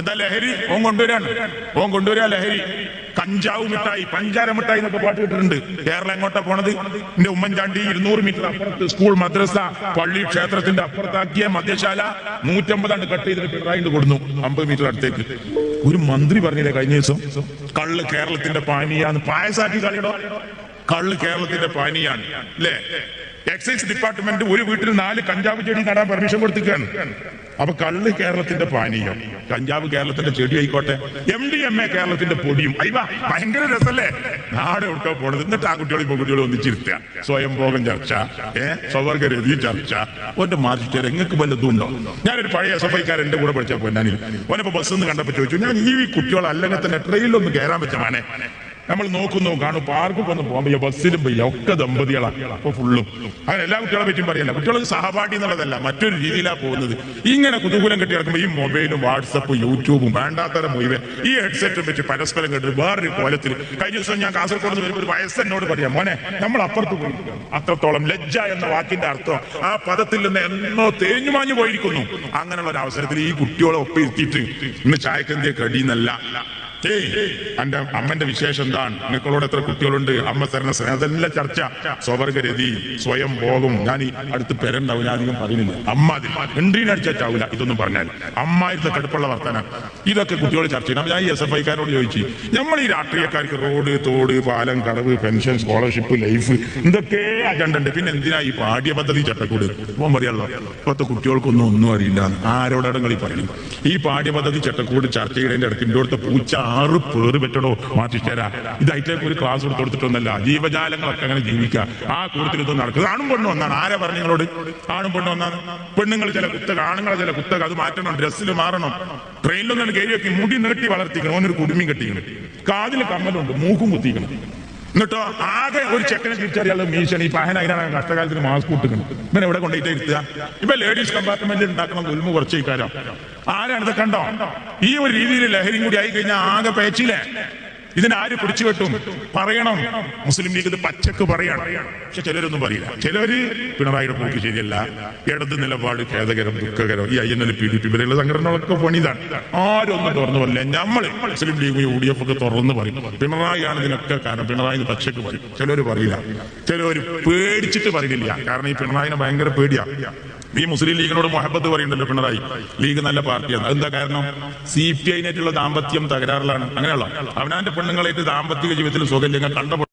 എന്താ ലഹരി? ഓൻ കൊണ്ടുവരാണ്. ഓൻ കൊണ്ടുവരാ ലഹരി. കഞ്ചാവ് മിഠായി പഞ്ചാര മിഠായി എന്നൊക്കെ പാട്ട് കിട്ടിട്ടുണ്ട്. കേരളം എങ്ങോട്ടാ പോണത്? എന്റെ ഉമ്മൻചാണ്ടി ഇരുന്നൂറ് മീറ്റർ അപ്പുറത്ത് സ്കൂൾ മദ്രസ പള്ളി ക്ഷേത്രത്തിന്റെ അപ്പുറത്താക്കിയ മദ്യശാല നൂറ്റമ്പതാണ് കട്ട് ചെയ്തിട്ട് പിണറായി കൊടുന്നു അമ്പത് മീറ്റർ അടുത്തേക്ക്. ഒരു മന്ത്രി പറഞ്ഞില്ലേ കഴിഞ്ഞ ദിവസം? കള്ള് കേരളത്തിന്റെ പാനീയാന്ന്. പായസാക്കി കളിയടോ. കള്ള് കേരളത്തിന്റെ പാനീയാണ് അല്ലേ എക്സൈസ് ഡിപ്പാർട്ട്മെന്റ് ഒരു വീട്ടിൽ നാല് കഞ്ചാവ് ചെടി നടാൻ പെർമിഷൻ കൊടുത്തിരിക്കുകയാണ്. അപ്പൊ കള്ള് കേരളത്തിന്റെ പാനീയം. കഞ്ചാവ് കേരളത്തിന്റെ ചെടി ആയിക്കോട്ടെ. എം ഡി എം എ കേരളത്തിന്റെ പൊടിയും. അയ്യ ഭയങ്കര രസല്ലേ? നാട് എവിടോ പോണത്. എന്നിട്ട് ആ കുട്ടികളും പെൺകുട്ടികളും ഒന്നിച്ചിരുത്തുക. സ്വയം ഭോഗം ചർച്ച ഏ? സ്വവർഗരതി ചർച്ച. ഒന്റെ മാർച്ചിട്ട് എങ്ങക്ക് വല്ലതും ഉണ്ടോ? ഞാനൊരു പഴയ എസ് എഫ് ഐക്കാരൻ എന്റെ കൂടെ പഠിച്ചപ്പോ ഞാനിൽ ഓനപ്പോ ബസ് ഒന്ന് കണ്ടപ്പോ ചോദിച്ചു ഞാൻ ഈ കുട്ടികൾ അല്ലെങ്കിൽ തന്നെ ട്രെയിനിലൊന്ന് കയറാൻ പറ്റ മാനെ. നമ്മൾ നോക്കുന്നു കാണും പാർക്കും ഒന്നും പോകാൻ ബസ്സിലും പയ്യ ഒക്കെ ദമ്പതികളാണ് അപ്പൊ ഫുള്ളും. അങ്ങനെ എല്ലാ കുട്ടികളെ പറ്റും പറയല്ല. കുട്ടികൾ സഹപാഠി എന്നുള്ളതല്ല മറ്റൊരു രീതിയിലാണ് പോകുന്നത്. ഇങ്ങനെ കുതൂകൂലം കെട്ടി കിടക്കുമ്പോൾ ഈ മൊബൈലും വാട്സപ്പും യൂട്യൂബും വേണ്ടാത്തരം മുഴുവൻ ഈ ഹെഡ്സെറ്റും വെച്ച് പരസ്പരം കേട്ടിട്ട് വേറൊരു കോലത്തിൽ. കഴിഞ്ഞ ദിവസം ഞാൻ കാസർഗോഡ് വരുമ്പോൾ ഒരു വയസ്സെന്നോട് പറയാം മോനെ നമ്മൾ അപ്പുറത്ത് പോയി അത്രത്തോളം ലജ്ജ എന്ന വാക്കിന്റെ അർത്ഥം ആ പദത്തിൽ നിന്ന് എന്നോ തേഞ്ഞു മാഞ്ഞു പോയിരിക്കുന്നു. അങ്ങനെയുള്ള ഒരു അവസരത്തിൽ ഈ കുട്ടികളെ ഒപ്പം ഇരുത്തിയിട്ട് ഇന്ന് ചായക്കന്തിയെ കടിയെന്നല്ല. ഏയ് അമ്മന്റെ വിശേഷം എന്താണ്? നിങ്ങളോട് എത്ര കുട്ടികളുണ്ട്? അമ്മ തരുന്ന സ്നേഹം ചർച്ച. സ്വവർഗരതി സ്വയം പോകും. ഞാൻ അടുത്ത് പെരണ്ടാവും ഞാൻ അധികം പറയുന്നില്ല. അമ്മ അതിൽ ചാവില്ല ഇതൊന്നും പറഞ്ഞാൽ. അമ്മായിരുന്ന കടുപ്പുള്ള വർത്തനം ഇതൊക്കെ കുട്ടികൾ ചർച്ച ചെയ്യണം ഞാൻ ഈ എസ് എഫ് ഐക്കാരോട് ചോദിച്ചു നമ്മൾ ഈ രാഷ്ട്രീയക്കാർക്ക് റോഡ് തോട് പാലം കടവ് പെൻഷൻ സ്കോളർഷിപ്പ് ലൈഫ് ഇതൊക്കെ അജണ്ട ഉണ്ട്. പിന്നെ എന്തിനാ ഈ പാഠ്യപദ്ധതി ചട്ടക്കൂട്? ഇപ്പം പറയാലോ ഇപ്പോഴത്തെ കുട്ടികൾക്കൊന്നും ഒന്നും അറിയില്ല. ആരോടാണ് കളി പറയും ഈ പാഠ്യപദ്ധതി ചട്ടക്കൂട് ചർച്ച ചെയ്യുന്നതിന്റെ ഇടയ്ക്ക് ഇവിടുത്തെ പൂച്ച ആറ് പേര് പറ്റടോ മാറ്റിത്തരാ അതിലേക്ക് ഒരു ക്ലാസ് കൊടുത്ത് കൊടുത്തിട്ടൊന്നല്ല. ജീവജാലങ്ങളൊക്കെ അങ്ങനെ ജീവിക്കുക. ആ കൂട്ടത്തിൽ ഇതൊന്നും നടക്കുന്നത് ആണും പെണ്ണും ഒന്നാണ്. ആരാ പറഞ്ഞു നിങ്ങളോട്? ആണും പെണ്ണും ഒന്നാണ്. പെണ്ണുങ്ങൾ ചില കുത്തക ആണുങ്ങളെ ചില കുത്തക അത് മാറ്റണം. ഡ്രസ്സിൽ മാറണം. ട്രെയിനിലൊന്നും കയറി വെക്കി മുടി നീട്ടി വളർത്തിക്കണം. ഓനൊരു കുടുമി കെട്ടിക്കണം. കാതിൽ കമ്മലുണ്ട് മൂക്കും കുത്തിക്കണം. എന്നിട്ടോ ആകെ ഒരു ചെക്കനെ തിരിച്ചറിയാതെ മീശൻ ഈ പഹന അതിനാണ് കഷ്ടകാലത്തിന് മാസ്ക് കൂട്ടുന്നത് ഇവൻ എവിടെ കൊണ്ടുപോയിട്ട് ഇരുത്തുക? ഇപ്പൊ ലേഡീസ് കമ്പാർട്ട്മെന്റിൽ ഉണ്ടാക്കണം ദുൽമ കുറച്ച് ഇക്കാരം ആരാണിത് കണ്ടോ? ഈ ഒരു രീതിയിൽ ലഹരിയും കൂടി ആയി കഴിഞ്ഞാൽ ആകെ പേച്ചില്ലേ ഇതിനാര് പിടിച്ചു കെട്ടും? പറയണം. മുസ്ലിം ലീഗ് ഇത് പച്ചക്ക് പറയണം. പക്ഷെ ചിലരൊന്നും പറയില്ല. ചിലര് പിണറായിയുടെ പോക്ക് ശരിയല്ല. ഇടത് നിലപാട് ഖേദകരം ദുഃഖകരം ഈ I N L P D P വരെയുള്ള സംഘടനകളൊക്കെ പണിതാണ്. ആരും ഒന്നും തുറന്നു പറയില്ല. നമ്മൾ Muslim League U D F ഒക്കെ തുറന്ന് പറയും. പിണറായിയാണ് ഇതിനൊക്കെ കാരണം. പിണറായി പച്ചക്ക് പറയും. ചിലര് പറയില്ല. ചിലര് പേടിച്ചിട്ട് പറയില്ല. കാരണം ഈ പിണറായിനെ ഭയങ്കര പേടിയാ. ഈ മുസ്ലിം ലീഗിനോട് മൊഹബത്ത് പറയുന്നുണ്ടല്ലോ പിണറായി. ലീഗ് നല്ല പാർട്ടിയാണ്. അതെന്താ കാരണം? സി പി ഐനായിട്ടുള്ള ദാമ്പത്യം തകരാറിലാണ്. അങ്ങനെയുള്ള അവനാന്റെ പെണ്ണുങ്ങളായിട്ട് ദാമ്പത്യ ജീവിതത്തിൽ സുഖമില്ലെങ്കിൽ കണ്ട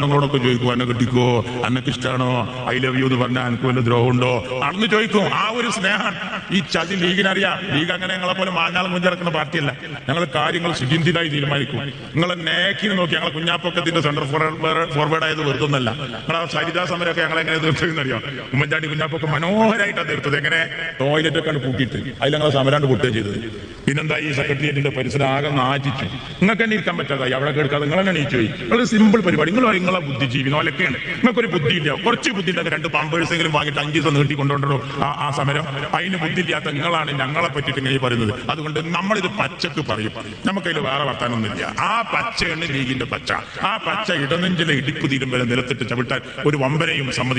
പെണ്ണുങ്ങളോടൊക്കെ ചോദിക്കും എന്നെ കിട്ടിക്കോ? അന്നക്ക് ഇഷ്ടമാണോ ഐ ലവ് യു എന്ന് പറഞ്ഞാൽ എനിക്ക് വല്ല ദ്രോഹമുണ്ടോ? അന്ന് ചോദിക്കും ആ ഒരു സ്നേഹം. ഈ ചതി ലീഗിനറിയാം. ലീഗ് അങ്ങനെ ഞങ്ങളെ പോലെ മാഞ്ഞാളം കുഞ്ചിറക്കുന്ന പാർട്ടിയല്ല. ഞങ്ങൾ കാര്യങ്ങൾ സുചിന്തിതായി തീരുമാനിക്കും. നിങ്ങളെ നേക്കിന് നോക്കി ഞങ്ങളെ കുഞ്ഞാപ്പൊക്കത്തിന്റെ സെന്റർ ഫോർവേഡ് ആയത് വെറുതൊന്നല്ല. നിങ്ങളെ സരിതാ സമരമൊക്കെ ഞങ്ങൾ എങ്ങനെ തീർത്തതെന്നറിയാം ഉമ്മൻചാണ്ടി കുഞ്ഞാപ്പൊക്കെ മനോഹരമായിട്ടാണ് തീർത്തത്. എങ്ങനെ? ടോയ്ലറ്റ് ഒക്കെ പൂട്ടിയിട്ട് അതിൽ ഞങ്ങളെ സമരാണ്ട് പൊട്ടുകയും ചെയ്തത്. പിന്നെന്താ ഈ സെക്രട്ടേറിയറ്റിന്റെ പരിസരം ആകെ നാറ്റിച്ചു. നിങ്ങൾക്ക് തന്നെ ഇരിക്കാൻ പറ്റാതായി. അവിടെ കേൾക്കാതെ നിങ്ങൾ തന്നെ നീച്ചു പോയി സിമ്പിൾ പരിപാടി. നിങ്ങൾ നിങ്ങളെ ബുദ്ധിജീവി നോലൊക്കെയാണ് നിങ്ങൾക്കൊരു ബുദ്ധിയില്ല. കുറച്ച് ബുദ്ധി ഉണ്ടെങ്കിൽ രണ്ട് പമ്പേഴ്സെങ്കിലും വാങ്ങിയിട്ട് അഞ്ച് ദിവസം നീട്ടി കൊണ്ടുകൊണ്ടോ ആ സമരം. അതിന് ബുദ്ധി ഇല്ലാത്ത നിങ്ങളാണ് ഞങ്ങളെ പറ്റിയിട്ട് ഇങ്ങനെ പറയുന്നത്. അതുകൊണ്ട് നമ്മളിത് പച്ചക്ക് പറയും. നമുക്കതിൽ വേറെ വർത്താനൊന്നുമില്ല. ആ പച്ചയാണ് ലീഗിന്റെ പച്ച. ആ പച്ച ഇടനെഞ്ചിലെ ഇടിപ്പ് വരെ നിലത്തിട്ട് ചവിട്ടാൻ ഒരു വമ്പനയും സമ്മതി